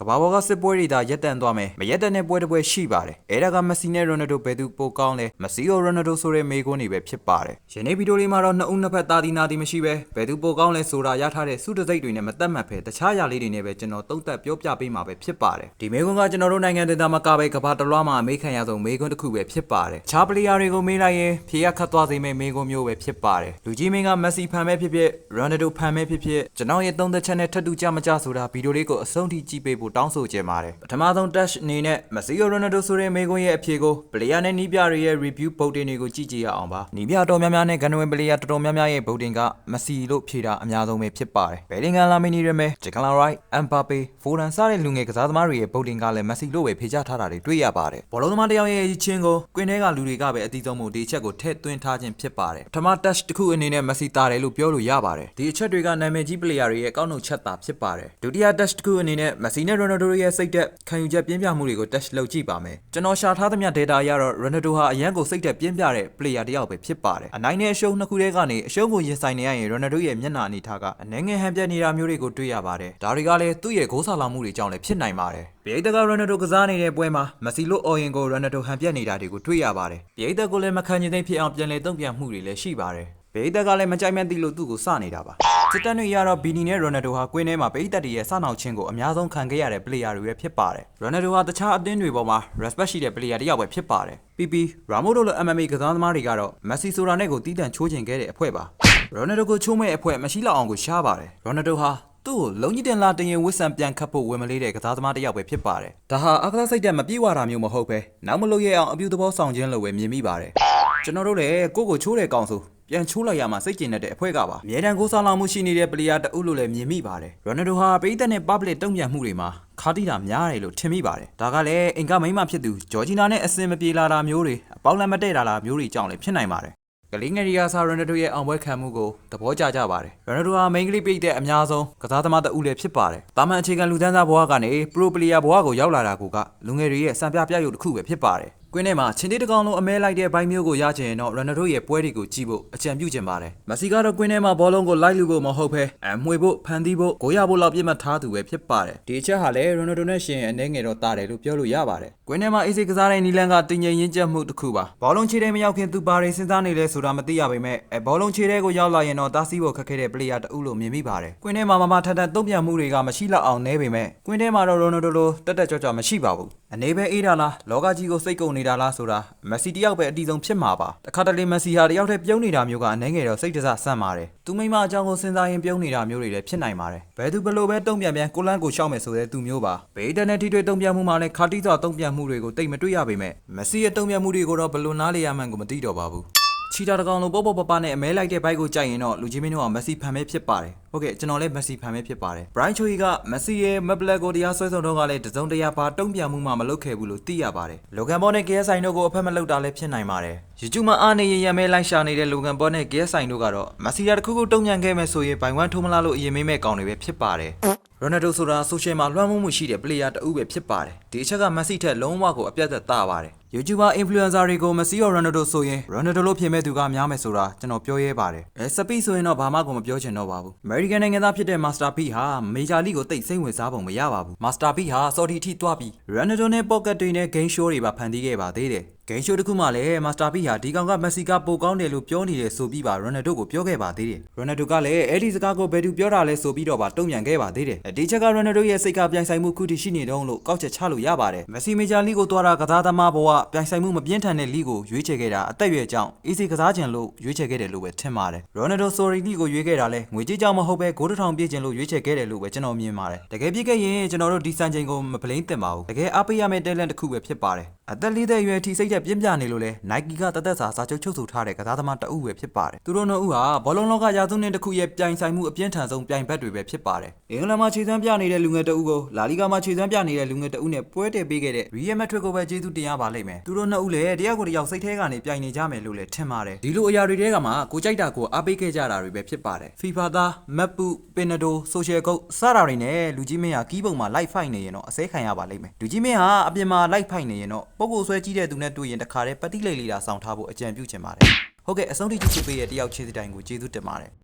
ကဘာပေါ်ကစစ်ပွဲတွေသာရက်တန့်သွားမယ်မရက်တန့်တဲ့ပွဲတစ်ပွဲရှိပါတယ်အဲ့ဒါကမက်ဆီနဲ့ရိုနယ်ဒိုဘယ်သူပိုကောင်းလဲမက်ဆီရောရိုနယ်ဒိုဆိုတဲ့မေးခွန်းတွေပဲဖြစ်ပါတယ်ယနေ့ဗီဒီယိုလေးမှာတော့နှစ်ဦးနှစ်ဖက်တာဒီနာဒီမရှိပဲဘယ်သူပိုကောင်းလဲဆိုတာရထားတဲ့စုတစိတ်တွေနဲ့မတက်မှတ်ဖဲတခြားຢာလေးတွေနဲ့ပဲကျွန်တော်တုံ့တက်ပြောပြပေးမှာပဲဖြစ်ပါတယ်ဒီမေးခွန်းကကျွန်တော်တို့နိုင်ငံဒေသမှာကပဲကဘာတလွှားမှာအမေးခံရဆုံးမေးခွန်းတစ်ခုပဲဖြစ်ပါတယ်ခြားပလီယာတွေကိုမေးလိုက်ရင်ဖြေရခတ်သွားစေမယ့်မေးခွန်းမျိုးပဲဖြစ်ပါတယ်လူကြီးမင်းကမက်ဆီဖန်ပဲဖြစ်ဖြစ်ရိုနယ်ဒိုဖန်ပဲဖြစ်ဖြစ်ကျွန်တော်ရဲ့သုံးသက်ချက်နဲ့ထပ်တူကြမကြဆိုတာဗီဒီယိုလေးကိုအဆုံးထိကြည့်ပေးဖို့တောင်းဆိုချင်ပါတယ်ပထမဆုံး dash အနေနဲ့မက်ဆီရိုနယ်ဒိုဆိုတဲ့မေးခွန်းရဲ့အဖြေကိုပလေယာနဲ့နီးပြတွေရဲ့ review voting တွေကိုကြည့်ကြည့်ရအောင်ပါနီးပြတော်များများနဲ့ဂန်နဝင်ပလေယာတော်တော်များများရဲ့ voting ကမက်ဆီလို့ဖြေတာအများဆုံးပဲဖြစ်ပါတယ်ဘယ်လင်ဂန်လာမီနီရမဲဂျကလာရိုက်အမ်ပါပေဖိုရန်စတဲ့လူငယ်ကစားသမားတွေရဲ့ voting ကလည်းမက်ဆီလို့ပဲဖြေချထားတာတွေတွေ့ရပါတယ်ဘောလုံးသမားတစ်ယောက်ရဲ့ရည်ချင်းကိုကွင်းထဲကလူတွေကပဲအတီးဆုံးမှုဒီအချက်ကိုထည့်သွင်းထားခြင်းဖြစ်ပါတယ်ပထမ dash တစ်ခုအနေနဲ့မက်ဆီတာတယ်လို့ပြောလို့ရပါတယ်ဒီအချက်တွေကနာမည်ကြီးပလေယာတွေရဲ့ကောက်နှုတ်ချက်သာဖြစ်ပါတယ်ဒုတိယ dash တစ်ခုအနေနဲ့မက်ဆီနဲ့ရိုနယ်ဒိုရဲ့စိတ်သက်ခံယူချက်ပြင်းပြမှုတွေကို dash လုပ်ကြည့်ပါမယ်ကျွန်တော်ရှာထားသမျှ data အရတော့ရိုနယ်ဒိုဟာအရန်ကိုစိတ်သက်ပြင်းပြတဲ့ player တစ်ယောက်ပဲဖြစ်ပါတယ်အနိုင်နဲ့အရှုံးနှစ်ခုတည်းကနေအရှုံးကိုရင်ဆိုင်နေရရင်ရိုနယ်ဒိုရဲ့မျက်နှာအနေထားကအနှဲငယ်ဟန်ပြတ်နေတာမျိုးတွေကိုတွေ့ရပါတယ်ဒါတွေကလည်းသူ့ရဲ့ဂိုးဆာလာမှုတွေကြောင့်လည်းဖြစ်နိုင်ပါတယ်ပြည်သက်ကရိုနယ်ဒိုကစားနေတဲ့ပွဲမှာမက်ဆီလိုအော်ယင်ကိုရိုနယ်ဒိုဟန်ပြတ်နေတာတွေကိုတွေ့ရပါတယ်ပြည်သက်ကိုလည်းမခံချင်သိဖြစ်အောင်ပြန်လည်တုံ့ပြန်မှုတွေလည်းရှိပါတယ်ပြည်သက်ကလည်းမကြိုက်မဲ့သီလို့သူ့ကိုစနေတာပါ စစ်တပ်တွေရတော့ဘီနီနဲ့ရိုနယ်ဒိုဟာကွင်းထဲမှာပြည်သက်တွေရဲ့စနောက်ချင်းကိုအများဆုံးခံခဲ့ရတဲ့ player တွေပဲဖြစ်ပါတယ်ရိုနယ်ဒိုဟာတခြားအသင်းတွေပေါ်မှာ respect ရှိတဲ့ player တစ်ယောက်ပဲဖြစ်ပါတယ်ပြီးပြီးရာမိုဒိုလို MMA ကစားသမားတွေကတော့မက်ဆီဆိုတာနဲ့ကိုတီးတန့်ချိုးချင်ခဲ့တဲ့အဖွဲ့ပါရိုနယ်ဒိုကိုချိုးမဲ့အဖွဲ့မရှိလောက်အောင်ကိုရှားပါတယ်ရိုနယ်ဒိုဟာသူ့ကိုလုံကြီးတင်လာတင်ရင်ဝစ်ဆန်ပြန်ခတ်ဖို့ဝင်မလေးတဲ့ကစားသမားတစ်ယောက်ပဲဖြစ်ပါတယ်။ဒါဟာအကစားစိတ်တက်မပြေဝတာမျိုးမဟုတ်ပဲနောက်မလို့ရအောင်အပြူသဘောဆောင်ခြင်းလို့ပဲမြင်မိပါတယ်။ကျွန်တော်တို့လည်းကိုယ့်ကိုချိုးတဲ့ကောင်ဆို ပြန်ချိုးလိုက်ရမှစိတ်ကျင်တဲ့အဖွဲ့ကပါအမြဲတမ်းကိုးစားလောင်မှုရှိနေတဲ့ပလီယာတအုပ်လို့လည်းမြင်မိပါတယ်ရိုနယ်ဒိုဟာပိသက်နဲ့ public တုံ့ပြန်မှုတွေမှာခါတိတာများတယ်လို့ထင်မိပါတယ်ဒါကလည်းအင်ကမိမဖြစ်သူဂျော်ဂျီနာနဲ့အစင်မပြေလာတာမျိုးတွေအပေါင်းလမ်းမတည့်တာလားမျိုးတွေကြောင့်လည်းဖြစ်နိုင်ပါတယ်ကလေးငယ်တွေကဆာရိုနယ်ဒိုရဲ့အောင်ပွဲခံမှုကိုသဘောကျကြပါတယ်ရိုနယ်ဒိုဟာမိန်းကလေးပြည့်တဲ့အများဆုံးကစားသမားတအုပ်လည်းဖြစ်ပါတယ်တာမန်အခြေခံလူသန်းစားဘဝကနေပရိုပလီယာဘဝကိုရောက်လာတာကလူငယ်တွေရဲ့စံပြပြရုပ်တစ်ခုပဲဖြစ်ပါတယ်ကွင်းထဲမှာချင်းတေးတကောင်လုံးအမဲလိုက်တဲ့ဘိုင်းမျိုးကိုရချင်ရင်တော့ရန်နဒိုရဲ့ပွဲတွေကိုကြည့်ဖို့အကြံပြုချင်ပါတယ်။မက်ဆီကတော့ကွင်းထဲမှာဘောလုံးကိုလိုက်လူဖို့မဟုတ်ဘဲအမှွေဖို့ဖန်တီးဖို့ဂိုးရဖို့လောက်ပြစ်မှတ်ထားသူပဲဖြစ်ပါတယ်။ဒီအချက်ဟာလည်းရန်နဒိုနဲ့ရှင်အနေငယ်တော့တာတယ်လို့ပြောလို့ရပါတယ်။ကွင်းထဲမှာအေးစိကစားတဲ့နီလန်ကတင်ငင်ရင်းချက်မှုတစ်ခုပါ။ဘောလုံးခြေထဲမရောက်ခင်သူပါရင်စဉ်းစားနေလဲဆိုတာမသိရပေမဲ့အဲဘောလုံးခြေထဲကိုရောက်လာရင်တော့တားဆီးဖို့ခက်ခဲတဲ့ပလေယာတအုပ်လို့မြင်မိပါတယ်။ကွင်းထဲမှာမမထထတုံ့ပြန်မှုတွေကမရှိလောက်အောင်နေပေမဲ့ကွင်းထဲမှာတော့ရိုနယ်ဒိုလိုတက်တက်ကြွကြွမရှိပါဘူး။အနေပဲအေးတာလားလောကကြီးကိုစိတ်ကုန်နေတာလားဆိုတာမက်ဆီတယောက်ပဲအတီးဆုံးဖြစ်မှာပါတခါတလေမက်ဆီဟာတယောက်တည်းပြုံးနေတာမျိုးကအနှဲငယ်တော့စိတ်တစဆန့်ပါတယ်သူမိမအကြောင်းကိုစဉ်းစားရင်ပြုံးနေတာမျိုးတွေလည်းဖြစ်နိုင်ပါတယ်ဘယ်သူဘလို့ပဲတုံ့ပြန်ပြန်ကိုလန်းကိုရှောက်မယ်ဆိုတဲ့သူမျိုးပါဘေးတန်နဲ့ထိတွေ့တုံ့ပြန်မှုမှာလည်းခါတိစွာတုံ့ပြန်မှုတွေကိုတိတ်မတွေ့ရပေမဲ့မက်ဆီရဲ့တုံ့ပြန်မှုတွေကိုတော့ဘလို့နားလေရမှန်းကိုမသိတော့ပါဘူး ချီတာတကောင်လုံးပေါ့ပေါ့ပပနဲ့အမဲလိုက်တဲ့ဘိုက်ကိုကြိုက်ရင်တော့လူကြီးမင်းတို့ကမက်ဆီဖန်ပဲဖြစ်ပါတယ်ဟုတ်ကဲ့ကျွန်တော်လည်းမက်ဆီဖန်ပဲဖြစ်ပါတယ်ဘရိုင်းချိုကြီးကမက်ဆီရဲ့မက်ဘလက်ကိုတရားဆွဲဆောင်တော့ကလည်းတစုံတရာပါတုံ့ပြန်မှုမှမလုပ်ခဲ့ဘူးလို့သိရပါတယ်လောကန်ဘောနဲ့ KSI တို့ကိုအဖက်မလုပ်တာလည်းဖြစ်နိုင်ပါတယ် YouTube မှာအားနေရရမဲလိုက်ရှာနေတဲ့လောကန်ဘောနဲ့ KSI တို့ကတော့မက်ဆီယာတစ်ခုခုတုံ့ပြန်ခဲ့မယ်ဆိုရင်ဘိုင်ဝမ်ထိုးမလားလို့အရင်မေးမဲ့ကောင်တွေပဲဖြစ်ပါတယ်ရိုနယ်ဒိုဆိုတာဆိုရှယ်မှာလွှမ်းမိုးမှုရှိတဲ့ပလေယာတအုပ်ပဲဖြစ်ပါတယ်ဒီအချက်ကမက်ဆီထက်လုံးဝကိုအပြတ်သက်သာပါတယ် YouTuber influencer တွေကိုမက်ဆီရော်ရိုနယ်ဒိုဆိုရင်ရိုနယ်ဒိုလို့ဖြစ်မဲ့သူကများမယ်ဆိုတာကျွန်တော်ပြောရဲပါတယ်အဲစပီဆိုရင်တော့ဘာမှကိုမပြောချင်တော့ပါဘူး American နိုင်ငံသားဖြစ်တဲ့ Master P ဟာမေဂျာလိကိုတိတ်စိမ့်ဝင်စားပုံမရပါဘူး Master P ဟာစော်ဒီအထိတွားပြီး Ronaldo နဲ့ Pocket တွေနဲ့ Game Show တွေပါဖန်တီးခဲ့ပါသေးတယ် ဂိမ်းရှိုးတစ်ခုမှလည်းမာစတာပီဟာဒီကောင်ကမက်ဆီကပိုကောင်းတယ်လို့ပြောနေတယ်ဆိုပြီးပါရိုနယ်ဒိုကိုပြောခဲ့ပါသေးတယ်ရိုနယ်ဒိုကလည်းအဲ့ဒီစကားကိုဘယ်သူပြောတာလဲဆိုပြီးတော့ပါတုံ့ပြန်ခဲ့ပါသေးတယ်ဒီချက်ကရိုနယ်ဒိုရဲ့စိတ်ကပြိုင်ဆိုင်မှုခုထိရှိနေတုံးလို့ကောက်ချက်ချလို့ရပါတယ်မက်ဆီမေဂျာလိကိုသွားတာကစားသမားဘဝပြိုင်ဆိုင်မှုမပြင်းထန်တဲ့လိကိုရွေးချယ်ခဲ့တာအသက်အရွယ်ကြောင့်အေးစီကစားခြင်းလို့ရွေးချယ်ခဲ့တယ်လို့ပဲထင်ပါတယ်ရိုနယ်ဒိုဆိုရီလိကိုရွေးခဲ့တာလဲငွေကြေးကြောင့်မဟုတ်ပဲဂိုးတစ်ထောင်ပြည့်ခြင်းလို့ရွေးချယ်ခဲ့တယ်လို့ပဲကျွန်တော်မြင်ပါတယ်တကယ်ပြည့်ခဲ့ရင်ကျွန်တော်တို့ဒီစံချိန်ကိုမပလိမ့်တင်ပါဘူးတကယ်အားပေးရမယ့်တဲလန့်တစ်ခုပဲဖြစ်ပါတယ် အသက်လေးသက်အရွယ်ထိစိတ်သက်ပြင်းပြနေလို့လဲ Nike ကတသက်စာစာချုပ်ချုပ်ဆိုထားတဲ့ကစားသမားတအုပ်ပဲဖြစ်ပါတယ်သူတို့နှစ်ဦးဟာဘောလုံးလောကရာစုနှစ်တစ်ခုရဲ့ပြိုင်ဆိုင်မှုအပြင်းထန်ဆုံးပြိုင်ဘက်တွေပဲဖြစ်ပါတယ်အင်္ဂလန်မှာခြေစမ်းပြနေတဲ့လူငယ်တအုပ်ကိုလာလီဂါမှာခြေစမ်းပြနေတဲ့လူငယ်တအုပ်နဲ့ပွဲတည်ပေးခဲ့တဲ့ Real Madrid ကိုပဲကျေးဇူးတင်ရပါလိမ့်မယ်သူတို့နှစ်ဦးလည်းတယောက်ကိုတယောက်စိတ်ထဲကနေပြိုင်နေကြမယ်လို့လည်းထင်ပါတယ်ဒီလိုအရာတွေတဲကမှကိုကြိုက်တာကိုအားပေးခဲ့ကြတာတွေပဲဖြစ်ပါတယ် FIFA သားမက်ပူပင်နဒို Social Code စတာတွေနဲ့လူကြီးမင်းဟာကီးပုံမှာ live fight နေရင်တော့အစဲခံရပါလိမ့်မယ်လူကြီးမင်းဟာအပြင်မှာ live fight နေရင်တော့ပုံကိုဆွဲကြည့်တဲ့သူနဲ့တွေ့ရင်တခါတည်းပတိလိတ်လေးတာဆောင်ထားဖို့အကြံပြုချင်ပါတယ်ဟုတ်ကဲ့အဆုံးထိကြည့်ပေးတဲ့တယောက်ချေးစတိုင်းကိုကျေးဇူးတင်ပါတယ်